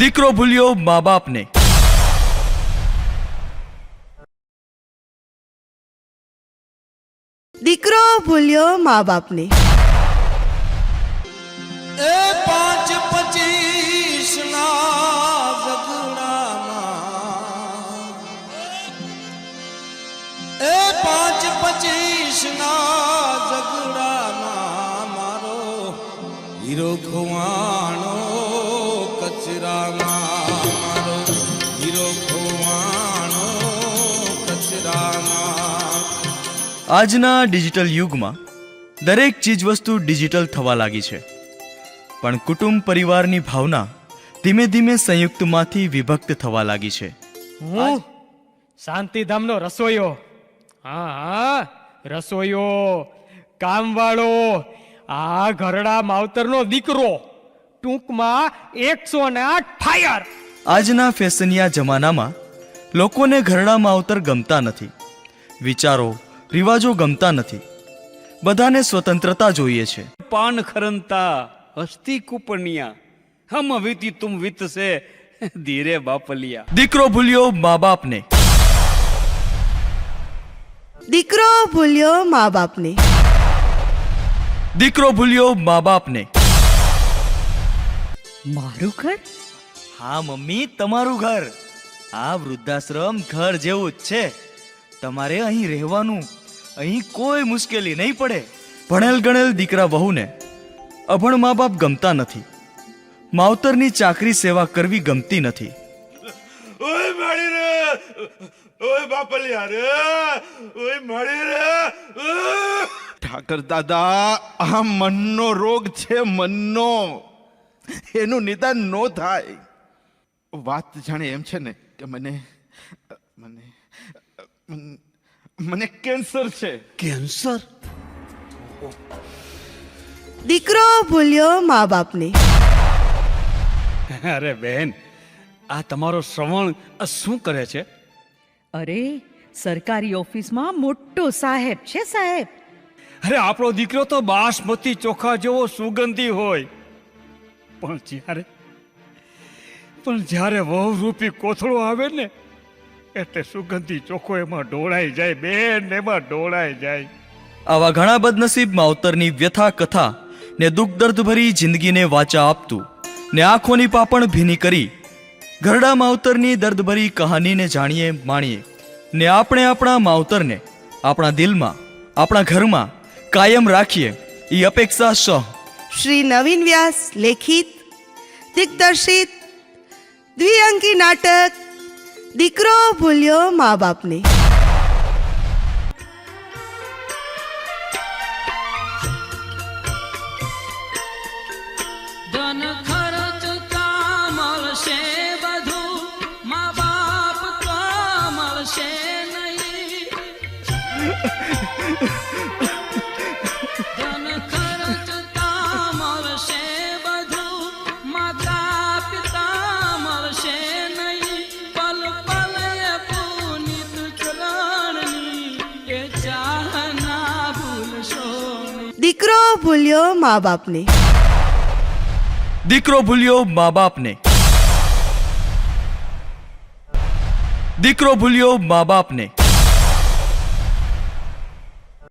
દીકરો ભૂલ્યો મા બાપને. દીકરો ભૂલ્યો મા બાપને. એ પાંચ પચીસ ના ઝઘડામાં એ પાંચ પચીસ ના ઝઘડામાં મારો હીરો ખોવાણો આજના ડિજિટલ યુગમાં દરેક ચીજવસ્તુ ડિજિટલ થવા લાગી છે. પણ કુટુંબ પરિવારની ભાવના ધીમે ધીમે સંયુક્તમાંથી વિભક્ત થવા લાગી છે. હું? શાંતિધામનો રસોઈયો. હા હા રસોઈયો કામવાળો આ ઘરડા માવતરનો દીકરો ટૂંકમાં એકસો ને આઠ ફાયર આજના ફેશનિયા જમાનામાં લોકોને ઘરડા માવતર ગમતા નથી. વિચારો રિવાજો ગમતા નથી. બધાને સ્વતંત્રતા જોઈએ છે. પાન ખરંતા હસ્તી કુપણિયા હમ વીતી તુમ વીતશે ધીરે બાપલિયા. દીકરો ભૂલ્યો મા બાપને દીકરો ભૂલ્યો મા બાપને દીકરો ભૂલ્યો મા બાપને મારું ઘર? હા મમ્મી તમારું ઘર. આ વૃદ્ધાશ્રમ ઘર જેવું જ છે. તમારે અહીં રહેવાનું અહીં કોઈ મુશ્કેલી નહીં પડે. ભણેલ ગણેલ દીકરા વહુને અભણ મા બાપ ગમતા નથી. માવતરની ચાકરી સેવા કરવી ગમતી નથી. ઓય રે! ઓય બાપલિયા રે! ઓય મારી રે! ઠાકર દાદા, આ મનનો રોગ છે મનનો. એનું નિદાન નો થાય. વાત જાણે એમ છે ને કે મને મને મને કેન્સર છે. કેન્સર? દીકરો ભૂલ્યો મા બાપને અરે બેન આ તમારો શ્રવણ શું કરે છે? અરે સરકારી ઓફિસમાં મોટો સાહેબ છે સાહેબ. અરે આપણો દીકરો તો બાસમતી ચોખા જેવો સુગંધી હોય. પણ જ્યારે પણ જ્યારે વહુ રૂપી કોથળો આવે ને એટલે સુગંધી ચોખ્ખો એમાં ઢોળાઈ જાય બેન એમાં ઢોળાઈ જાય. આવા ઘણા બદનસીબ માવતરની વ્યથા કથા ને દુઃખ દર્દભરી જિંદગીને વાચા આપતું ને આંખોની પાપણ ભીની કરી ઘરડા માવતરની દર્દભરી કહાનીને જાણીએ માણીએ. ને આપણે આપણા માવતરને આપણા દિલમાં આપણા ઘરમાં કાયમ રાખીએ એ અપેક્ષા સહ. શ્રી નવીન વ્યાસ લેખિત દિગ્દર્શિત દ્વિઅંકી નાટક દીકરો ભૂલ્યો મા બાપને. દીકરો ભૂલ્યો મા બાપને દીકરો ભૂલ્યો મા બાપને દીકરો ભૂલ્યો મા બાપને